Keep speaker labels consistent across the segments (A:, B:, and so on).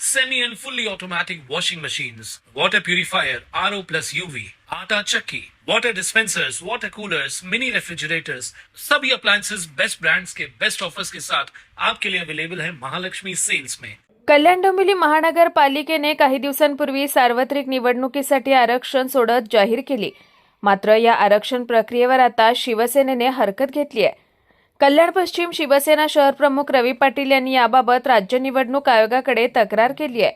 A: semi and fully automatic washing machines, water purifier, RO plus UV, आटा चक्की, water dispensers, water coolers, mini refrigerators, सभी appliances best brands के best offers के साथ आपके लिए अवेलेबल है महालक्ष्मी सेल्स में
B: कल्याण डोंबिवली महानगरपालिकेने काही दिवसांपूर्वी सार्वत्रिक निवडणुकीसाठी आरक्षण सोडत जाहीर केली. मात्र या आरक्षण प्रक्रियेवर आता शिवसेनेने हरकत घेतली आहे. कल्याण पश्चिम शिवसेना शहर प्रमुख रवी पाटील यांनी याबाबत राज्य निवडणूक आयोगाकडे तक्रार केली आहे.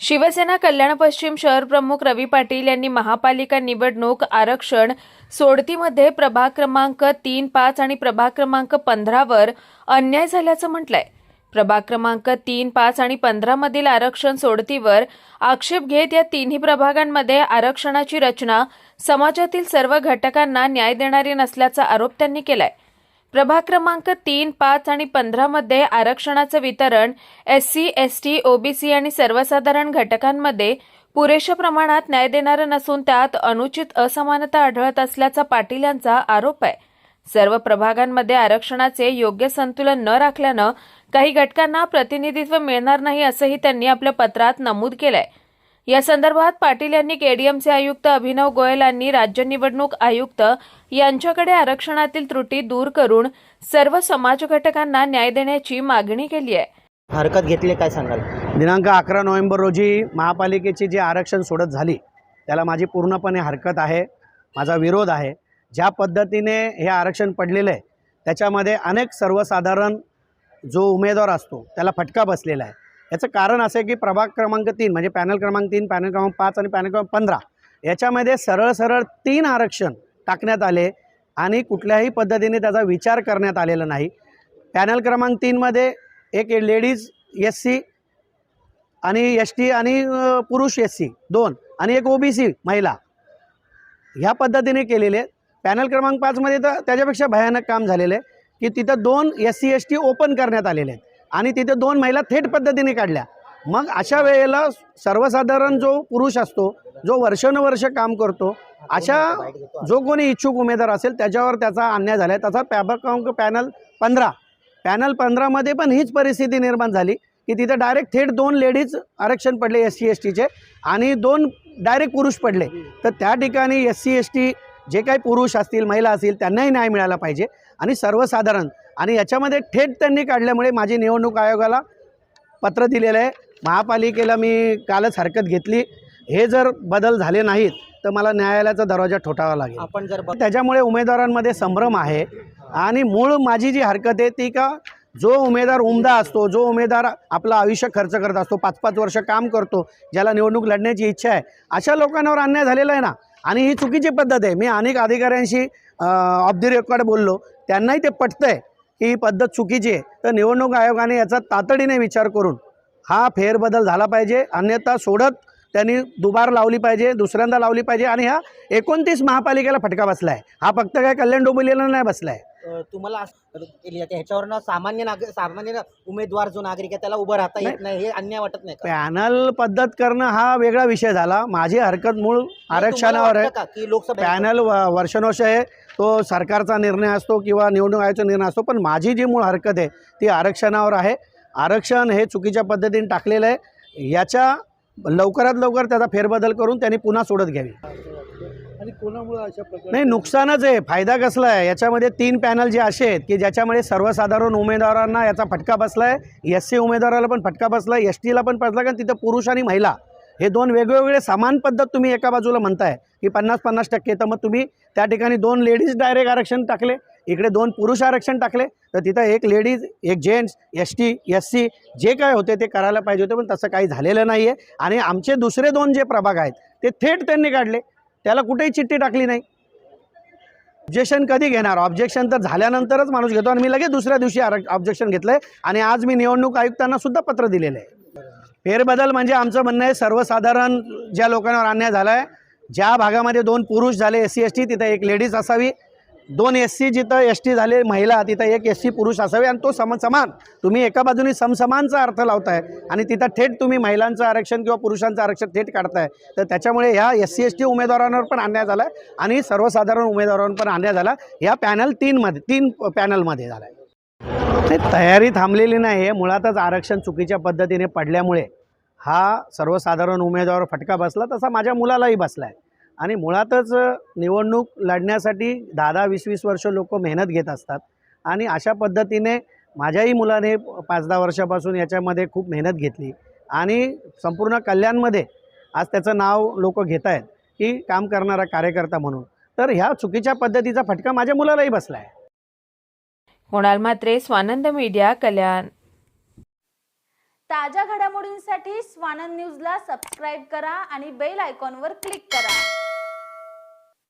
B: शिवसेना कल्याण पश्चिम शहर प्रमुख रवी पाटील यांनी महापालिका निवडणूक आरक्षण सोडतीमध्ये प्रभाग क्रमांक तीन पाच आणि प्रभाग क्रमांक पंधरावर अन्याय झाल्याचं म्हटलंय. प्रभाग क्रमांक तीन पाच आणि पंधरामधील आरक्षण सोडतीवर आक्षेप घेत या तिन्ही प्रभागांमध्ये आरक्षणाची रचना समाजातील सर्व घटकांना न्याय देणारी नसल्याचा आरोप त्यांनी केलाय. प्रभाग क्रमांक तीन पाच आणि पंधरामध्ये आरक्षणाचं वितरण S C S T OBC आणि सर्वसाधारण घटकांमध्ये पुरेशा प्रमाणात न्याय देणारं नसून त्यात अनुचित असमानता आढळत असल्याचा पाटील यांचा आरोप आहे. सर्व प्रभागांमध्ये आरक्षणाचे योग्य संतुलन न राखल्यानं काही घटकांना प्रतिनिधित्व मिळणार नाही असंही त्यांनी आपल्या पत्रात नमूद केलंय. या संदर्भात पाटील यांनी केडीएमचे आयुक्त अभिनव गोयल यांनी राज्य निवडणूक आयुक्त यांच्याकडे आरक्षणातील त्रुटी दूर करून सर्व समाज घटकांना न्याय देण्याची मागणी केली आहे.
C: हरकत घेतली काय सांगाल?
D: दिनांक अकरा नोव्हेंबर रोजी महापालिकेची जी आरक्षण सोडत झाली त्याला माझी पूर्णपणे हरकत आहे माझा विरोध आहे. ज्या पद्धतीने हे आरक्षण पडलेलं आहे त्याच्यामध्ये अनेक सर्वसाधारण जो उमेदवार असतो त्याला फटका बसलेला आहे. याचं कारण असं आहे की प्रभाग क्रमांक तीन म्हणजे पॅनल क्रमांक तीन पॅनल क्रमांक पाच आणि पॅनल क्रमांक पंधरा याच्यामध्ये सरळ सरळ तीन आरक्षण टाकण्यात आले आणि कुठल्याही पद्धतीने त्याचा विचार करण्यात आलेला नाही. पॅनल क्रमांक तीनमध्ये एक लेडीज एस सी आणि एस टी आणि पुरुष एस सी दोन आणि एक ओ बी सी महिला. ह्या पद्धतीने केलेले. आहेत. पॅनल क्रमांक पाचमध्ये तर त्याच्यापेक्षा भयानक काम झालेलं आहे की तिथं दोन S C S T open करण्यात आलेले आहेत. आणि तिथे दोन महिला थेट पद्धतीने काढल्या. मग अशा वेळेला सर्वसाधारण जो पुरुष असतो जो वर्षानुवर्ष काम करतो अशा जो कोणी इच्छुक उमेदवार असेल त्याच्यावर त्याचा अन्याय झाला आहे तसा पॅबर क्रमांक पॅनल पंधरा. पॅनल पंधरामध्ये पण हीच परिस्थिती निर्माण झाली की तिथे डायरेक्ट थेट दोन लेडीज आरक्षण पडले एस सी एस टीचे आणि दोन डायरेक्ट पुरुष पडले. तर त्या ठिकाणी एस सी एस टी जे काही पुरुष असतील महिला असतील त्यांनाही न्याय मिळाला पाहिजे. आणि सर्वसाधारण आणि याच्यामध्ये थेट त्यांनी काढल्यामुळे माझी निवडणूक आयोगाला पत्र दिलेलं आहे. महापालिकेला मी कालच हरकत घेतली. हे जर बदल झाले नाहीत तर मला न्यायालयाचा दरवाजा ठोठावा लागेल.
C: आपण जर
D: त्याच्यामुळे उमेदवारांमध्ये संभ्रम आहे आणि मूळ माझी जी हरकत आहे ती का जो उमेदवार उमदा असतो जो उमेदवार आपलं आयुष्य खर्च करत असतो पाच पाच वर्ष काम करतो ज्याला निवडणूक लढण्याची इच्छा आहे अशा लोकांवर अन्याय झालेला आहे ना? आणि ही चुकीची पद्धत आहे. मी अनेक अधिकाऱ्यांशी ऑफ दी रेकॉर्ड बोललो. त्यांनाही ते पटतं आहे ही पद्धत चुकीची आहे. तर निवडणूक आयोगाने याचा तातडीने विचार करून हा फेरबदल झाला पाहिजे. अन्यथा सोडत त्यांनी दुबार लावली पाहिजे दुसऱ्यांदा लावली पाहिजे आणि हा एकोणतीस महापालिकेला फटका बसला आहे हा फक्त काय कल्याण डोंबिवलीला नाही बसला आहे
C: तुम्हाला केली जाते. ह्याच्यावरनं सामान्य नागरिक सामान्य उमेदवार जो नागरिक आहे त्याला उभं राहता येत नाही. हे अन्याय वाटत नाही का?
D: पॅनल पद्धत करणं हा वेगळा विषय झाला. माझी हरकत मूळ
C: तुम्हाला
D: आरक्षणावर आहे.
C: वाटतं का की लोकसभा
D: पॅनल व- वर्षानुवर्ष आहे तो सरकारचा निर्णय असतो किंवा निवडणूक आयोगाचा निर्णय असतो पण माझी जी मूळ हरकत आहे ती आरक्षणावर आहे. आरक्षण हे चुकीच्या पद्धतीने टाकलेलं आहे. याच्या लवकरात लवकर त्याचा फेरबदल करून त्यांनी पुन्हा सोडत घ्यावी. नाही नुकसानच आहे. फायदा कसला आहे? याच्यामध्ये तीन पॅनल जे असे आहेत की ज्याच्यामध्ये सर्वसाधारण उमेदवारांना याचा फटका बसला आहे एस सी उमेदवाराला पण फटका बसला आहे एस टीला पण बसला कारण तिथं पुरुष आणि महिला हे दोन वेगवेगळे समान पद्धत तुम्ही एका बाजूला म्हणताय की पन्नास पन्नास टक्के. तर मग तुम्ही त्या ठिकाणी दोन लेडीज डायरेक्ट आरक्षण टाकले. इकडे दोन पुरुष आरक्षण टाकले. तर तिथं एक लेडीज एक gents S T S C जे काय होते ते करायला पाहिजे होते. पण तसं काही झालेलं नाही आहे आणि आमचे दुसरे दोन जे प्रभाग आहेत ते थेट त्यांनी काढले. त्याला कुठेही चिठ्ठी टाकली नाही. ऑब्जेक्शन कधी घेणार? ऑब्जेक्शन तर झाल्यानंतरच माणूस घेतो आणि मी लगेच दुसऱ्या दिवशी ऑब्जेक्शन घेतलं आहे आणि आज मी निवडणूक आयुक्तांना सुद्धा पत्र दिलेलं आहे. फेरबदल म्हणजे आमचं म्हणणं आहे सर्वसाधारण ज्या लोकांवर अन्याय झाला आहे ज्या भागामध्ये दोन पुरुष झाले एस सी एस टी तिथं एक लेडीज असावी. दोन एस सी जिथं एस टी झाले महिला तिथं एक एस सी पुरुष असावे आणि तो समसमान तुम्ही एका बाजूने समसमानचा अर्थ लावताय आणि तिथं थेट तुम्ही महिलांचं आरक्षण किंवा पुरुषांचं आरक्षण थेट काढताय. तर त्याच्यामुळे ह्या एस सी एस टी उमेदवारांवर पण अन्याय झाला आहे आणि सर्वसाधारण उमेदवारांवर पण अन्याय झाला. या पॅनल तीनमध्ये तीन पॅनलमध्ये झाला आहे ते तयारी थांबलेली नाही आहे मुळातच आरक्षण चुकीच्या पद्धतीने पडल्यामुळे हा सर्वसाधारण उमेदवार फटका बसला तसा माझ्या मुलालाही बसला आहे आणि मुळातच निवडणूक लढण्यासाठी दहा दहा वीस वीस वर्ष लोक मेहनत घेत असतात. आणि अशा पद्धतीने माझ्याही मुलाने पाच दहा वर्षापासून याच्यामध्ये खूप मेहनत घेतली. आणि संपूर्ण कल्याणमध्ये आज त्याचं नाव लोक घेत आहेत की काम करणारा कार्यकर्ता म्हणून. तर ह्या चुकीच्या पद्धतीचा फटका माझ्या मुलालाही बसला आहे
B: कुणाल म्हात्रे स्वानंद मीडिया कल्याण.
E: ताज्या घडामोडींसाठी स्वानंद न्यूजला सबस्क्राईब करा आणि बेल आयकॉनवर क्लिक करा.